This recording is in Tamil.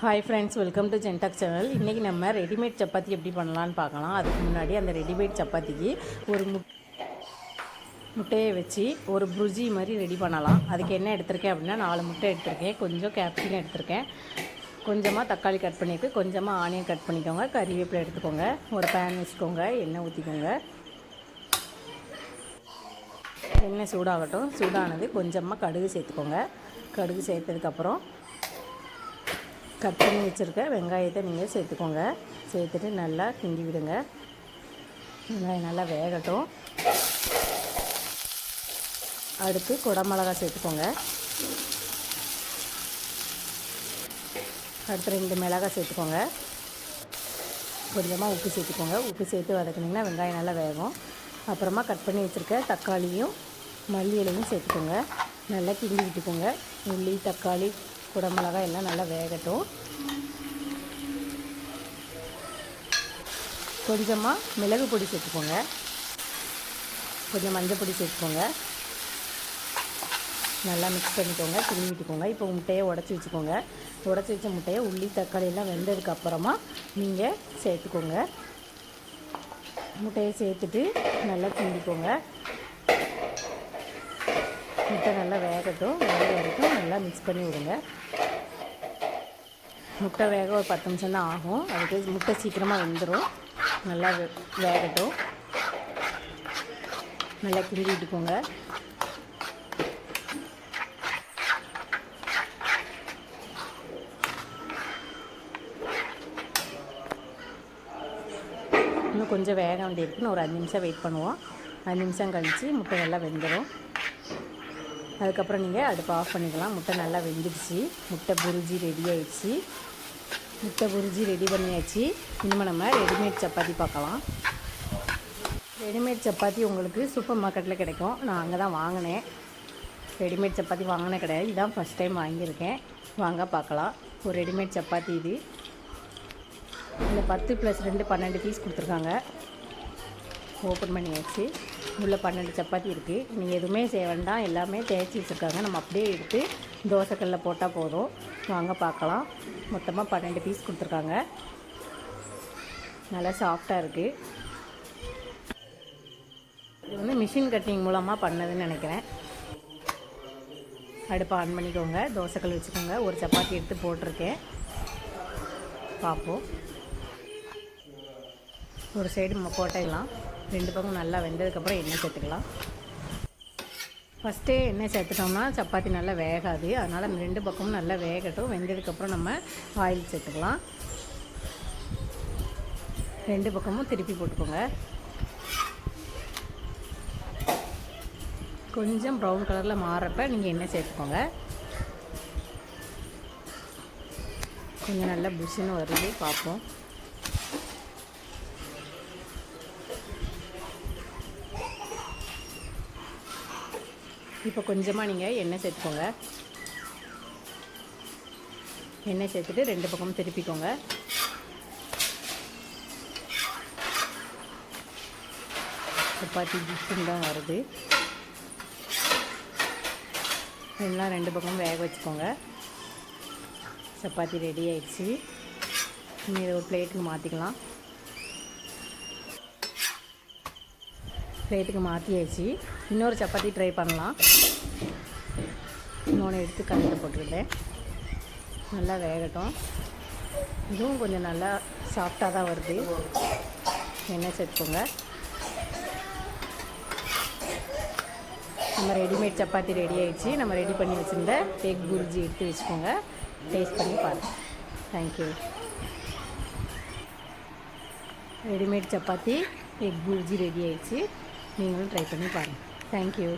ஹாய் ஃப்ரெண்ட்ஸ் வெல்கம் டு ஜென்டாக் சேனல் இன்றைக்கி நம்ம ரெடிமேட் சப்பாத்தி எப்படி பண்ணலான்னு பார்க்கலாம். அதுக்கு முன்னாடி அந்த ரெடிமேட் சப்பாத்திக்கு ஒரு முட் முட்டையை வச்சு ஒரு புருஜி மாதிரி ரெடி பண்ணலாம். அதுக்கு என்ன எடுத்திருக்கேன் அப்படின்னா நாலு முட்டை எடுத்திருக்கேன். கொஞ்சம் கேப்சிகம் எடுத்திருக்கேன். கொஞ்சமாக தக்காளி கட் பண்ணிட்டு கொஞ்சமாக ஆனியன் கட் பண்ணிக்கோங்க. கறிவேப்பிலை எடுத்துக்கோங்க. ஒரு பேன் வச்சுக்கோங்க. எண்ணெய் ஊற்றிக்கோங்க எண்ணெய் சூடாகட்டும். சூடானது கொஞ்சமாக கடுகு சேர்த்துக்கோங்க. கடுகு சேர்த்ததுக்கப்புறம் கட் பண்ணி வச்சுருக்க வெங்காயத்தை நீங்கள் சேர்த்துக்கோங்க. சேர்த்துட்டு நல்லா கிண்டி விடுங்க. வெங்காயம் நல்லா வேகட்டும். அடுத்து குடமிளகா சேர்த்துக்கோங்க. அடுத்து ரெண்டு மிளகாய் சேர்த்துக்கோங்க. கொஞ்சமாக உப்பு சேர்த்துக்கோங்க. உப்பு சேர்த்து வதக்குனிங்கன்னா வெங்காயம் நல்லா வேகும். அப்புறமா கட் பண்ணி வச்சுருக்க தக்காளியும் மல்லி இலையும் சேர்த்துக்கோங்க. நல்லா கிண்டி விட்டுக்கோங்க. உள்ளி தக்காளி குடமிளகாய் எல்லாம் நல்லா வேகட்டும். கொஞ்சமாக மிளகு பொடி சேர்த்துக்கோங்க. கொஞ்சம் மஞ்சள் பொடி சேர்த்துக்கோங்க. நல்லா மிக்ஸ் பண்ணிக்கோங்க திரும்பிட்டுக்கோங்க. இப்போ முட்டையை உடச்சி வச்சுக்கோங்க. உடச்சி வச்ச முட்டையை உள்ளி தக்காளி எல்லாம் வெந்ததுக்கு அப்புறமா நீங்கள் சேர்த்துக்கோங்க. முட்டையை சேர்த்துட்டு நல்லா கிண்டிக்கோங்க. முட்டை நல்லா வேகட்டும். நல்லா மிக்ஸ் பண்ணி விடுங்க. முட்டை வேக ஒரு பத்து நிமிஷம் தான் ஆகும். அதுக்கு முட்டை சீக்கிரமாக வெந்துடும் நல்லா வேகட்டும். நல்லா கிண்டி விட்டுக்கோங்க. இன்னும் கொஞ்சம் வேக வேண்டியிருக்குன்னு ஒரு அஞ்சு நிமிஷம் வெயிட் பண்ணுவோம். அஞ்சு நிமிஷம் கழித்து முட்டை நல்லா வெந்துடும் அதுக்கப்புறம் நீங்கள் அடுப்பு ஆஃப் பண்ணிக்கலாம். முட்டை நல்லா வெந்துடுச்சு. முட்டை புரிஞ்சி ரெடி ஆயிடுச்சு. முட்டை புரிஞ்சி ரெடி பண்ணியாச்சு. இனிமேல் நம்ம ரெடிமேட் சப்பாத்தி பார்க்கலாம். ரெடிமேட் சப்பாத்தி உங்களுக்கு சூப்பர் மார்க்கெட்டில் கிடைக்கும். நான் அங்கே தான் வாங்கினேன். ரெடிமேட் சப்பாத்தி வாங்கினே கிடையாது. இதான் ஃபஸ்ட் டைம் வாங்கியிருக்கேன். வாங்க பார்க்கலாம். ஒரு ரெடிமேட் சப்பாத்தி இது. இதில் பத்து ப்ளஸ் ரெண்டு பன்னெண்டு பீஸ் கொடுத்துருக்காங்க. ஓப்பன் பண்ணியாச்சு. உள்ளே பன்னெண்டு சப்பாத்தி இருக்குது நீங்கள் எதுவுமே செய்ய வேண்டாம். எல்லாமே தேய்ச்சி வச்சுருக்காங்க. நம்ம அப்படியே எடுத்து தோசைக்கல்லில் போட்டால் போதும். வாங்க பார்க்கலாம். மொத்தமாக பன்னெண்டு பீஸ் கொடுத்துருக்காங்க. நல்லா சாஃப்டாக இருக்குது இது வந்து மிஷின் கட்டிங் மூலமாக பண்ணதுன்னு நினைக்கிறேன். அடுப்பை ஆன் பண்ணிக்கோங்க. தோசைக்கல் வச்சுக்கோங்க. ஒரு சப்பாத்தி எடுத்து போட்டிருக்கேன். பார்ப்போம். ஒரு சைடு நம்ம போட்டுடலாம். ரெண்டு பக்கம் நல்லா வெந்ததுக்கப்புறம் எண்ணெய் சேர்த்துக்கலாம். ஃபஸ்ட்டே எண்ணெய் சேர்த்துட்டோம்னா சப்பாத்தி நல்லா வேகாது. அதனால் ரெண்டு பக்கமும் நல்லா வேகட்டும். வெந்ததுக்கப்புறம் நம்ம ஆயில் சேர்த்துக்கலாம். ரெண்டு பக்கமும் திருப்பி போட்டுக்கோங்க. கொஞ்சம் ப்ரௌன் கலரில் மாறப்ப நீங்கள் எண்ணெய் சேர்த்துக்கோங்க. கொஞ்சம் நல்லா புஷ்ஷுன்னு வருது பார்ப்போம். இப்போ கொஞ்சமாக நீங்கள் எண்ணெய் சேர்த்துக்கோங்க. எண்ணெய் சேர்த்துட்டு ரெண்டு பக்கமும் திருப்பிக்கோங்க. சப்பாத்தி டிஷ்ஷுன்னு தான் வருது. எல்லாம் ரெண்டு பக்கமும் வேக வச்சுக்கோங்க. சப்பாத்தி ரெடி ஆயிடுச்சு. இனி ஒரு பிளேட்டுக்கு மாற்றிக்கலாம் பிளேட்டுக்கு மாற்றியாச்சு இன்னொரு சப்பாத்தி ட்ரை பண்ணலாம். இன்னொன்று எடுத்து கல்லில் போட்டுக்கிட்டேன். நல்லா வேகட்டும். இதுவும் கொஞ்சம் நல்லா சாஃப்டாக தான் வருது. எண்ணெய் சேர்த்துக்கோங்க நம்ம ரெடிமேட் சப்பாத்தி ரெடி ஆகிடுச்சு நம்ம ரெடி பண்ணி வச்சுருந்த எக் புர்ஜி எடுத்து வச்சுக்கோங்க. டேஸ்ட் பண்ணி பாருங்கள் thank you readymade chapati egg bhurji ready ஆயிடுச்சு. நீங்களும் ட்ரை பண்ணி பாருங்கள் தேங்க்யூ